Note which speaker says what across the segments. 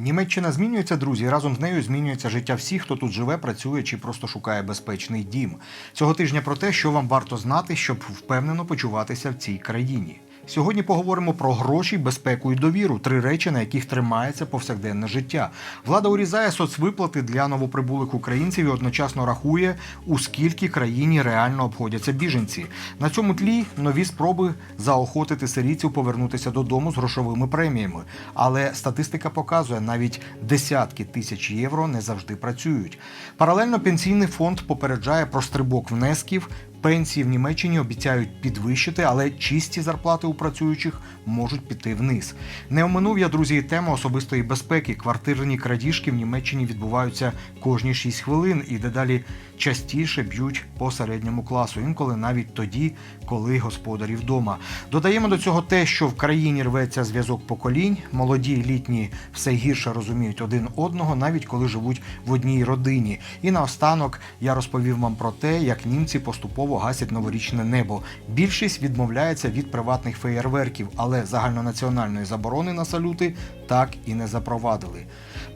Speaker 1: Німеччина змінюється, друзі. Разом з нею змінюється життя всіх, хто тут живе, працює чи просто шукає безпечний дім. Цього тижня про те, що вам варто знати, щоб впевнено почуватися в цій країні. Сьогодні поговоримо про гроші, безпеку і довіру три речі, на яких тримається повсякденне життя. Влада урізає соцвиплати для новоприбулих українців і одночасно рахує, у скільки країні реально обходяться біженці. На цьому тлі нові спроби заохотити сирійців повернутися додому з грошовими преміями. Але статистика показує, навіть десятки тисяч євро не завжди працюють. Паралельно пенсійний фонд попереджає про стрибок внесків. Пенсії в Німеччині обіцяють підвищити, але чисті зарплати у працюючих можуть піти вниз. Не оминув я, друзі, тему особистої безпеки. Квартирні крадіжки в Німеччині відбуваються кожні 6 хвилин і дедалі частіше б'ють по середньому класу, інколи навіть тоді, коли господарі вдома. Додаємо до цього те, що в країні рветься зв'язок поколінь, молоді літні все гірше розуміють один одного, навіть коли живуть в одній родині. І наостанок я розповів вам про те, як німці поступово гасять новорічне небо. Більшість відмовляється від приватних феєрверків, але загальнонаціональної заборони на салюти так і не запровадили.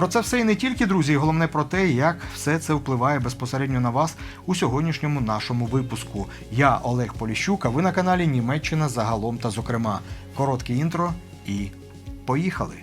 Speaker 1: Про це все і не тільки, друзі, головне про те, як все це впливає безпосередньо на вас у сьогоднішньому нашому випуску. Я Олег Поліщук, а ви на каналі Німеччина загалом та зокрема. Коротке інтро і поїхали.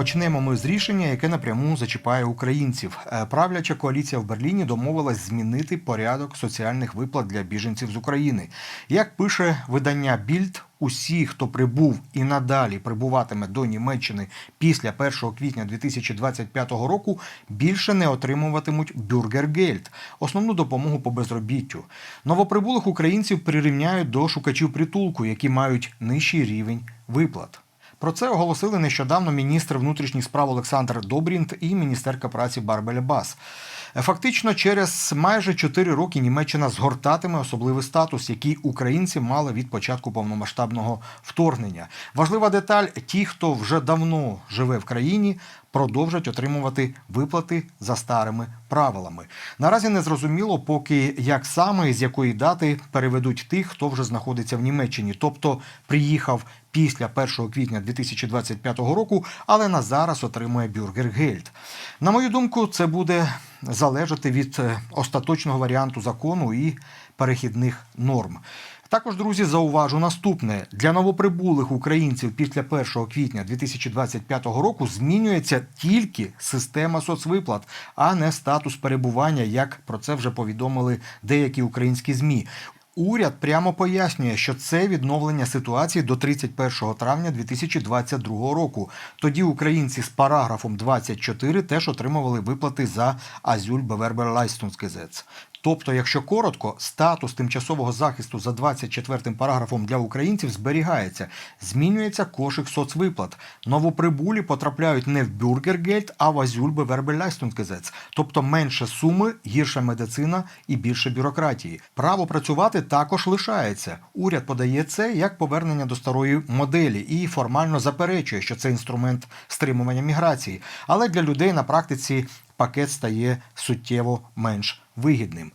Speaker 1: Почнемо ми з рішення, яке напряму зачіпає українців. Е, Правляча коаліція в Берліні домовилась змінити порядок соціальних виплат для біженців з України. Як пише видання Більд, усі, хто прибув і надалі прибуватиме до Німеччини після 1 квітня 2025 року, більше не отримуватимуть бюргергельд – основну допомогу по безробіттю. Новоприбулих українців прирівняють до шукачів притулку, які мають нижчий рівень виплат. Про це оголосили нещодавно міністр внутрішніх справ Олександр Добрінт і міністерка праці Барбеля Бас. Фактично, через майже 4 роки Німеччина згортатиме особливий статус, який українці мали від початку повномасштабного вторгнення. Важлива деталь: ті, хто вже давно живе в країні, продовжать отримувати виплати за старими правилами. Наразі не зрозуміло, поки як саме і з якої дати переведуть тих, хто вже знаходиться в Німеччині, тобто приїхав після 1 квітня 2025 року, але на зараз отримує бюргергельд. На мою думку, це буде залежати від е, остаточного варіанту закону і перехідних норм. Також, друзі, зауважу наступне: для новоприбулих українців після 1 квітня 2025 року змінюється тільки система соцвиплат, а не статус перебування, як про це вже повідомили деякі українські змі. Уряд прямо пояснює, що це відновлення ситуації до 31 травня 2022 року. Тоді українці з параграфом 24 теж отримували виплати за Азюль Беверберлайстунскезец. Тобто, якщо коротко, статус тимчасового захисту за 24 параграфом для українців зберігається, змінюється кошик соцвиплат. Новоприбулі потрапляють не в бюргергельд, а в Азюль Беверберлайстунскезец. Тобто менше суми, гірша медицина і більше бюрократії. Право працювати також лишається. Уряд подає це як повернення до старої моделі і формально заперечує, що це інструмент стримування міграції. Але для людей на практиці пакет стає суттєво менш вигідним.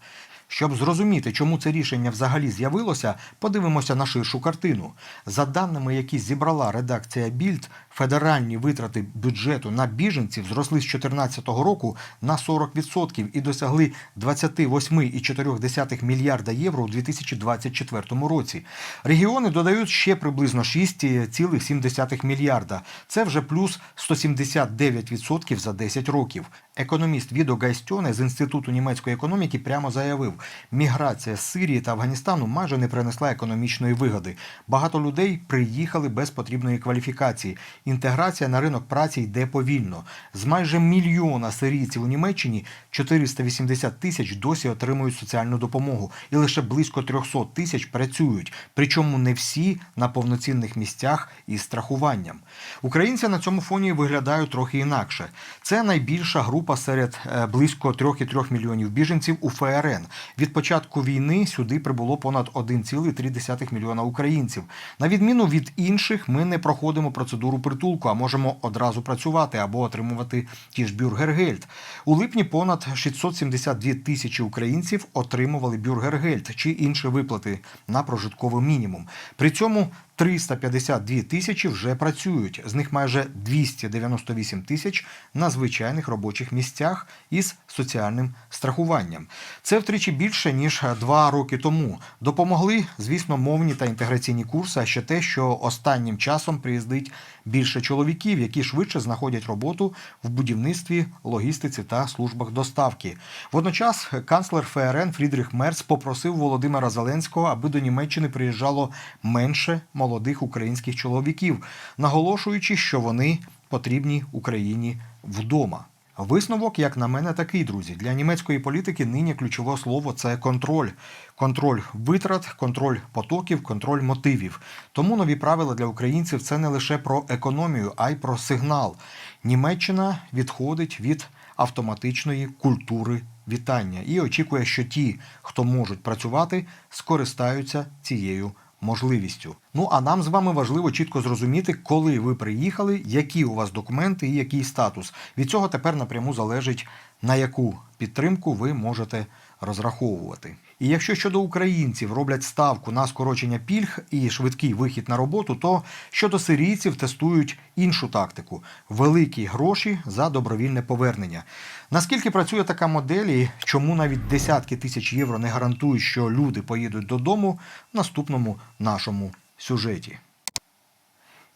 Speaker 1: Щоб зрозуміти, чому це рішення взагалі з'явилося, подивимося на ширшу картину. За даними, які зібрала редакція Більд, федеральні витрати бюджету на біженців зросли з 2014 року на 40% і досягли 28,4 мільярда євро у 2024 році. Регіони додають ще приблизно 6,7 мільярда. Це вже плюс 179% за 10 років. Економіст Відо Гайстьоне з Інституту німецької економіки прямо заявив, міграція з Сирії та Афганістану майже не принесла економічної вигоди. Багато людей приїхали без потрібної кваліфікації. Інтеграція на ринок праці йде повільно. З майже мільйона сирійців у Німеччині 480 тисяч досі отримують соціальну допомогу, і лише близько 300 тисяч працюють. Причому не всі на повноцінних місцях із страхуванням. Українці на цьому фоні виглядають трохи інакше. Це найбільша група серед е, близько 3,3 мільйонів біженців у ФРН. Від початку війни сюди прибуло понад 1,3 мільйона українців. На відміну від інших, ми не проходимо процедуру притулку, а можемо одразу працювати або отримувати ті ж бюргергельд. У липні понад 672 тисячі українців отримували бюргергельд чи інші виплати на прожитковий мінімум. При цьому 352 тисячі вже працюють. З них майже 298 тисяч на звичайних робочих місцях із соціальним страхуванням. Це втричі більше ніж два роки тому. Допомогли, звісно, мовні та інтеграційні курси, а ще те, що останнім часом приїздить більше чоловіків, які швидше знаходять роботу в будівництві, логістиці та службах доставки. Водночас канцлер ФРН Фрідріх Мерц попросив Володимира Зеленського, аби до Німеччини приїжджало менше молодих українських чоловіків, наголошуючи, що вони потрібні Україні вдома. Висновок, як на мене, такий, друзі. Для німецької політики нині ключове слово це контроль. Контроль витрат, контроль потоків, контроль мотивів. Тому нові правила для українців це не лише про економію, а й про сигнал. Німеччина відходить від автоматичної культури вітання і очікує, що ті, хто можуть працювати, скористаються цією можливістю. Ну а нам з вами важливо чітко зрозуміти, коли ви приїхали, які у вас документи і який статус. Від цього тепер напряму залежить на яку підтримку ви можете розраховувати. І якщо щодо українців роблять ставку на скорочення пільг і швидкий вихід на роботу, то щодо сирійців тестують іншу тактику великі гроші за добровільне повернення. Наскільки працює така модель і чому навіть десятки тисяч євро не гарантують, що люди поїдуть додому в наступному нашому сюжеті.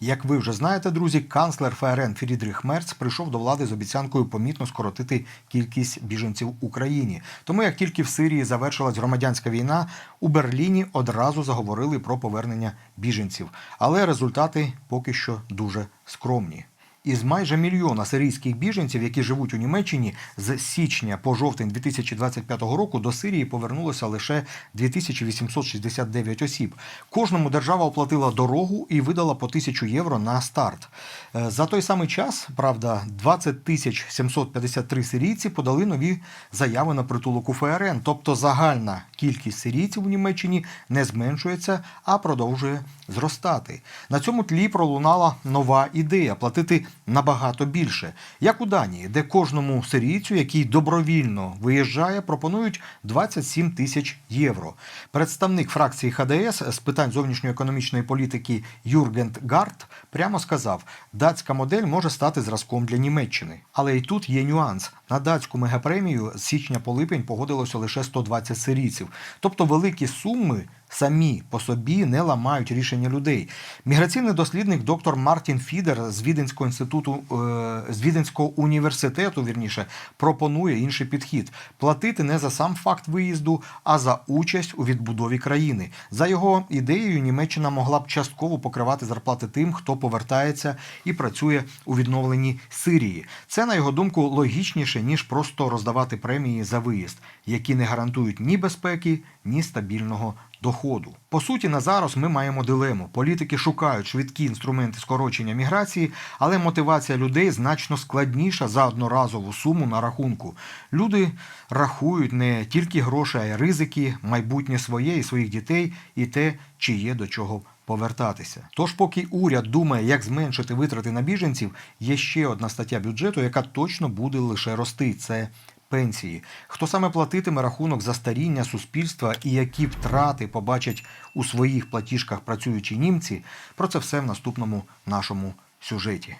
Speaker 1: Як ви вже знаєте, друзі, канцлер ФРН Фрідріх Мерц прийшов до влади з обіцянкою помітно скоротити кількість біженців Україні. Тому як тільки в Сирії завершилась громадянська війна, у Берліні одразу заговорили про повернення біженців. Але результати поки що дуже скромні. Із майже мільйона сирійських біженців, які живуть у Німеччині, з січня по жовтень 2025 року до Сирії повернулося лише 2869 осіб. Кожному держава оплатила дорогу і видала по тисячу євро на старт. Е, За той самий час, правда, 20 тисяч 753 сирійці подали нові заяви на притулок у ФРН. Тобто загальна кількість сирійців у Німеччині не зменшується, а продовжує зростати. На цьому тлі пролунала нова ідея платити набагато більше, як у Данії, де кожному сирійцю, який добровільно виїжджає, пропонують 27 тисяч євро. Представник фракції ХДС з питань зовнішньоекономічної політики Юргент Гарт прямо сказав, датська модель може стати зразком для Німеччини. Але і тут є нюанс. На датську мегапремію з січня по липень погодилося лише 120 сирійців. Тобто великі суми самі по собі не ламають рішення людей. Міграційний дослідник доктор Мартін Фідер з Віденського інституту е, з Віденського університету вірніше пропонує інший підхід: платити не за сам факт виїзду, а за участь у відбудові країни. За його ідеєю, Німеччина могла б частково покривати зарплати тим, хто повертається і працює у відновленні Сирії. Це на його думку логічніше ніж просто роздавати премії за виїзд, які не гарантують ні безпеки, ні стабільного доходу. По суті, на зараз ми маємо дилему. Політики шукають швидкі інструменти скорочення міграції, але мотивація людей значно складніша за одноразову суму на рахунку. Люди рахують не тільки гроші, а й ризики, майбутнє своє і своїх дітей, і те, чи є до чого повертатися. Тож, поки уряд думає, як зменшити витрати на біженців, є ще одна стаття бюджету, яка точно буде лише рости. Це пенсії. Хто саме платитиме рахунок за старіння суспільства і які втрати побачать у своїх платіжках працюючі німці, про це все в наступному нашому сюжеті.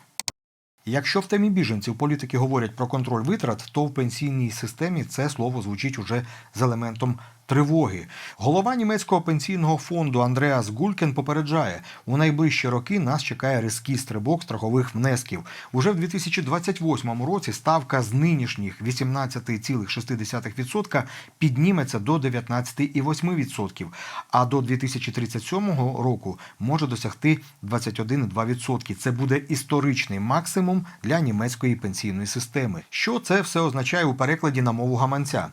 Speaker 1: Якщо в темі біженців політики говорять про контроль витрат, то в пенсійній системі це слово звучить уже з елементом тривоги. Голова німецького пенсійного фонду Андреас Гулькен попереджає, у найближчі роки нас чекає різкий стрибок страхових внесків. Уже в 2028 році ставка з нинішніх 18,6% підніметься до 19,8%, а до 2037 року може досягти 21,2%. Це буде історичний максимум для німецької пенсійної системи. Що це все означає у перекладі на мову гаманця?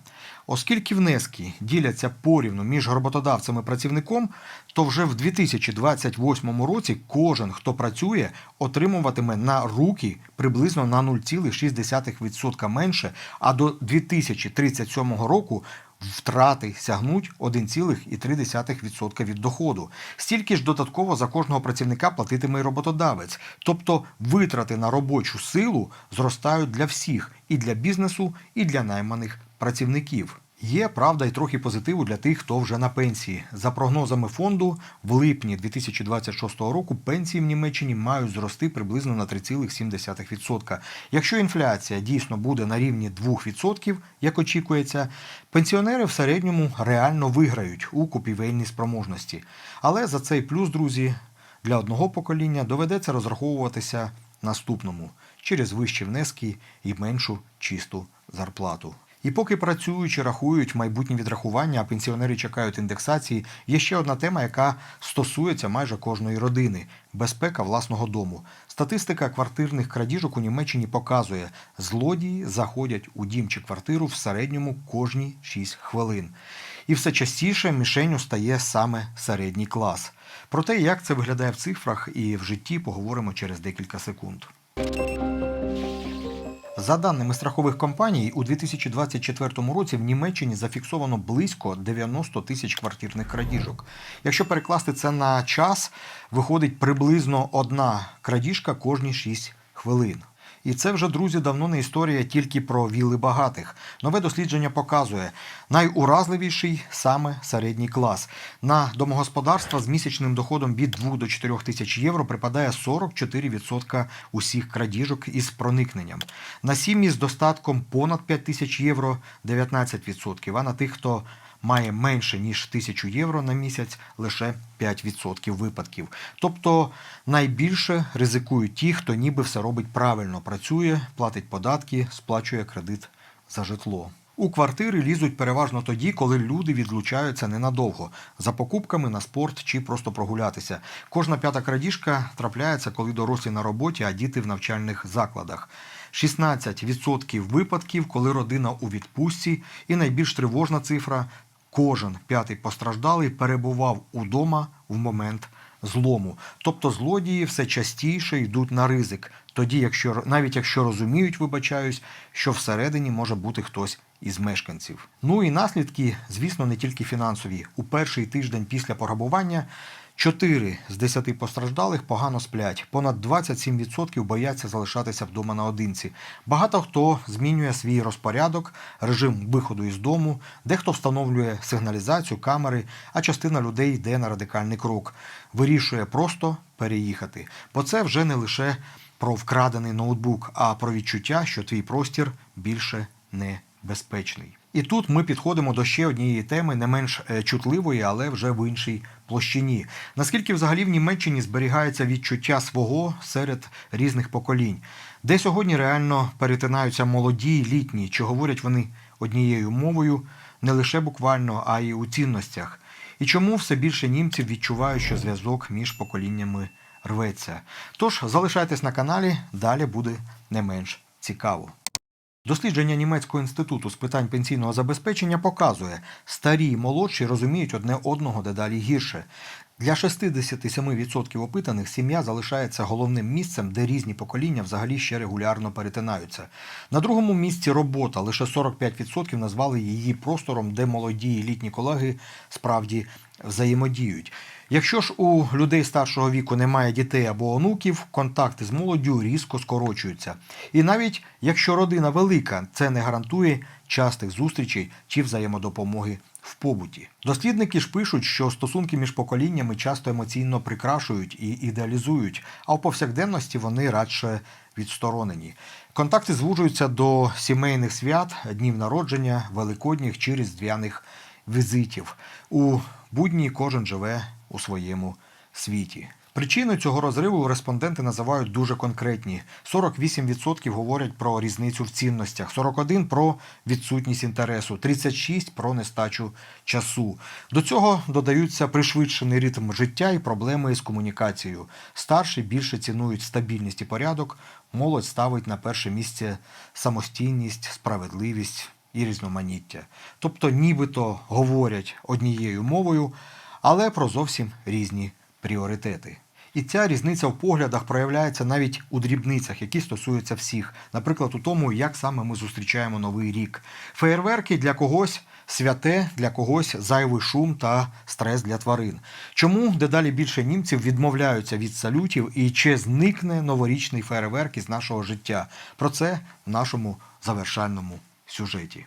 Speaker 1: Оскільки внески діляться порівну між роботодавцем і працівником, то вже в 2028 році кожен, хто працює, отримуватиме на руки приблизно на 0,6% менше, а до 2037 року втрати сягнуть 1,3% від доходу. Стільки ж додатково за кожного працівника платитиме й роботодавець. Тобто витрати на робочу силу зростають для всіх і для бізнесу, і для найманих працівників. Є правда і трохи позитиву для тих, хто вже на пенсії. За прогнозами фонду, в липні 2026 року пенсії в Німеччині мають зрости приблизно на 3,7%. Якщо інфляція дійсно буде на рівні 2%, як очікується, пенсіонери в середньому реально виграють у купівельній спроможності. Але за цей плюс, друзі, для одного покоління доведеться розраховуватися наступному через вищі внески і меншу чисту зарплату. І поки працюючи, рахують майбутні відрахування, а пенсіонери чекають індексації, є ще одна тема, яка стосується майже кожної родини безпека власного дому. Статистика квартирних крадіжок у Німеччині показує, злодії заходять у дім чи квартиру в середньому кожні 6 хвилин. І все частіше мішенню стає саме середній клас. Про те, як це виглядає в цифрах і в житті, поговоримо через декілька секунд. За даними страхових компаній, у 2024 році в Німеччині зафіксовано близько 90 тисяч квартирних крадіжок. Якщо перекласти це на час, виходить приблизно одна крадіжка кожні 6 хвилин. І це вже, друзі, давно не історія тільки про вілли багатих. Нове дослідження показує, найуразливіший саме середній клас. На домогосподарства з місячним доходом від 2 до 4 тисяч євро припадає 44% усіх крадіжок із проникненням. На сім'ї з достатком понад 5 тисяч євро 19%, а на тих, хто має менше ніж 1000 євро на місяць лише 5% випадків. Тобто найбільше ризикують ті, хто ніби все робить правильно, працює, платить податки, сплачує кредит за житло. У квартири лізуть переважно тоді, коли люди відлучаються ненадовго за покупками на спорт чи просто прогулятися. Кожна п'ята крадіжка трапляється, коли дорослі на роботі, а діти в навчальних закладах. 16% випадків, коли родина у відпустці, і найбільш тривожна цифра кожен п'ятий постраждалий перебував удома в момент злому. Тобто злодії все частіше йдуть на ризик, тоді, якщо навіть якщо розуміють, вибачаюсь, що всередині може бути хтось із мешканців. Ну і наслідки, звісно, не тільки фінансові. У перший тиждень після пограбування. Чотири з десяти постраждалих погано сплять. Понад 27% бояться залишатися вдома наодинці. Багато хто змінює свій розпорядок, режим виходу із дому, дехто встановлює сигналізацію, камери, а частина людей йде на радикальний крок. Вирішує просто переїхати. Бо це вже не лише про вкрадений ноутбук, а про відчуття, що твій простір більше не безпечний. І тут ми підходимо до ще однієї теми, не менш е, чутливої, але вже в іншій площині. Наскільки взагалі в Німеччині зберігається відчуття свого серед різних поколінь, де сьогодні реально перетинаються молоді й літні, чи говорять вони однією мовою не лише буквально, а й у цінностях. І чому все більше німців відчувають, що зв'язок між поколіннями рветься? Тож залишайтесь на каналі, далі буде не менш цікаво. Дослідження німецького інституту з питань пенсійного забезпечення показує, старі і молодші розуміють одне одного дедалі гірше. Для 67% опитаних сім'я залишається головним місцем, де різні покоління взагалі ще регулярно перетинаються. На другому місці робота лише 45% назвали її простором, де молоді і літні колеги справді взаємодіють. Якщо ж у людей старшого віку немає дітей або онуків, контакти з молоддю різко скорочуються. І навіть якщо родина велика, це не гарантує частих зустрічей чи взаємодопомоги в побуті. Дослідники ж пишуть, що стосунки між поколіннями часто емоційно прикрашують і ідеалізують, а в повсякденності вони радше відсторонені. Контакти звужуються до сімейних свят, днів народження, великодніх чи різдвяних візитів. У будні кожен живе у своєму світі. Причини цього розриву респонденти називають дуже конкретні: 48% говорять про різницю в цінностях, 41% про відсутність інтересу, 36% про нестачу часу. До цього додаються пришвидшений ритм життя і проблеми з комунікацією. Старші більше цінують стабільність і порядок, молодь ставить на перше місце самостійність, справедливість і різноманіття. Тобто, нібито говорять однією мовою, але про зовсім різні пріоритети. І ця різниця в поглядах проявляється навіть у дрібницях, які стосуються всіх. Наприклад, у тому, як саме ми зустрічаємо новий рік. Феєрверки для когось святе, для когось зайвий шум та стрес для тварин. Чому дедалі більше німців відмовляються від салютів і чи зникне новорічний феєрверк із нашого життя? Про це в нашому завершальному сюжеті.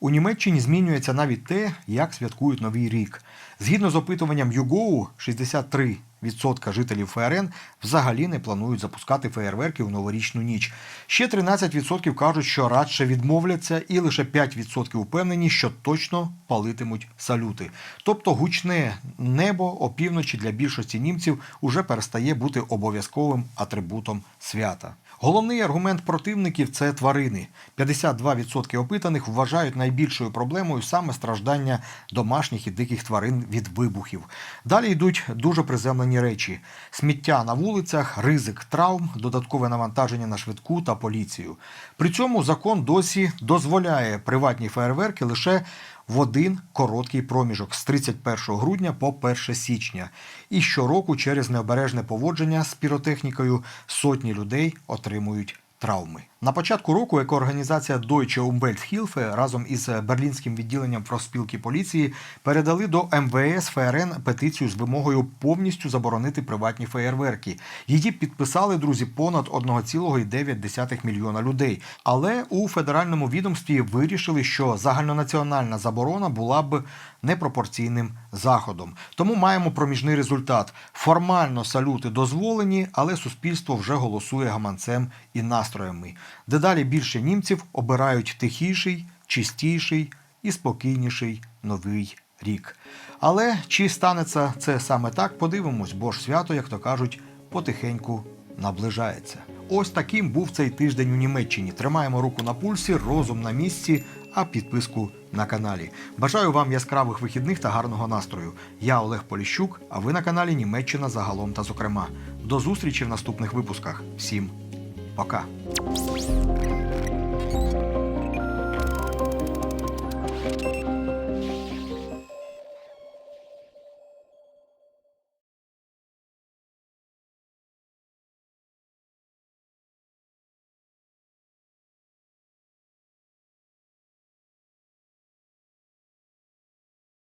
Speaker 1: У Німеччині змінюється навіть те, як святкують новий рік. Згідно з опитуванням YouGo, 63% жителів ФРН взагалі не планують запускати феєрверки у новорічну ніч. Ще 13% кажуть, що радше відмовляться, і лише 5% упевнені, що точно палитимуть салюти. Тобто гучне небо опівночі для більшості німців уже перестає бути обов'язковим атрибутом свята. Головний аргумент противників це тварини. 52% опитаних вважають найбільшою проблемою саме страждання домашніх і диких тварин від вибухів. Далі йдуть дуже приземлені речі: сміття на вулицях, ризик травм, додаткове навантаження на швидку та поліцію. При цьому закон досі дозволяє приватні фейерверки лише в один короткий проміжок з 31 грудня по 1 січня. І щороку через необережне поводження з піротехнікою сотні людей отримують травми. На початку року екоорганізація Deutsche Umwelthilfe разом із берлінським відділенням профспілки поліції передали до МВС ФРН петицію з вимогою повністю заборонити приватні феєрверки. Її підписали друзі понад 1,9 мільйона людей. Але у федеральному відомстві вирішили, що загальнонаціональна заборона була б непропорційним заходом. Тому маємо проміжний результат. Формально салюти дозволені, але суспільство вже голосує гаманцем і настроями. Дедалі більше німців обирають тихіший, чистіший і спокійніший новий рік. Але чи станеться це саме так, подивимось, бо ж свято, як то кажуть, потихеньку наближається. Ось таким був цей тиждень у Німеччині. Тримаємо руку на пульсі, розум на місці, а підписку на каналі. Бажаю вам яскравих вихідних та гарного настрою. Я Олег Поліщук, а ви на каналі Німеччина загалом та зокрема. До зустрічі в наступних випусках. Всім пока!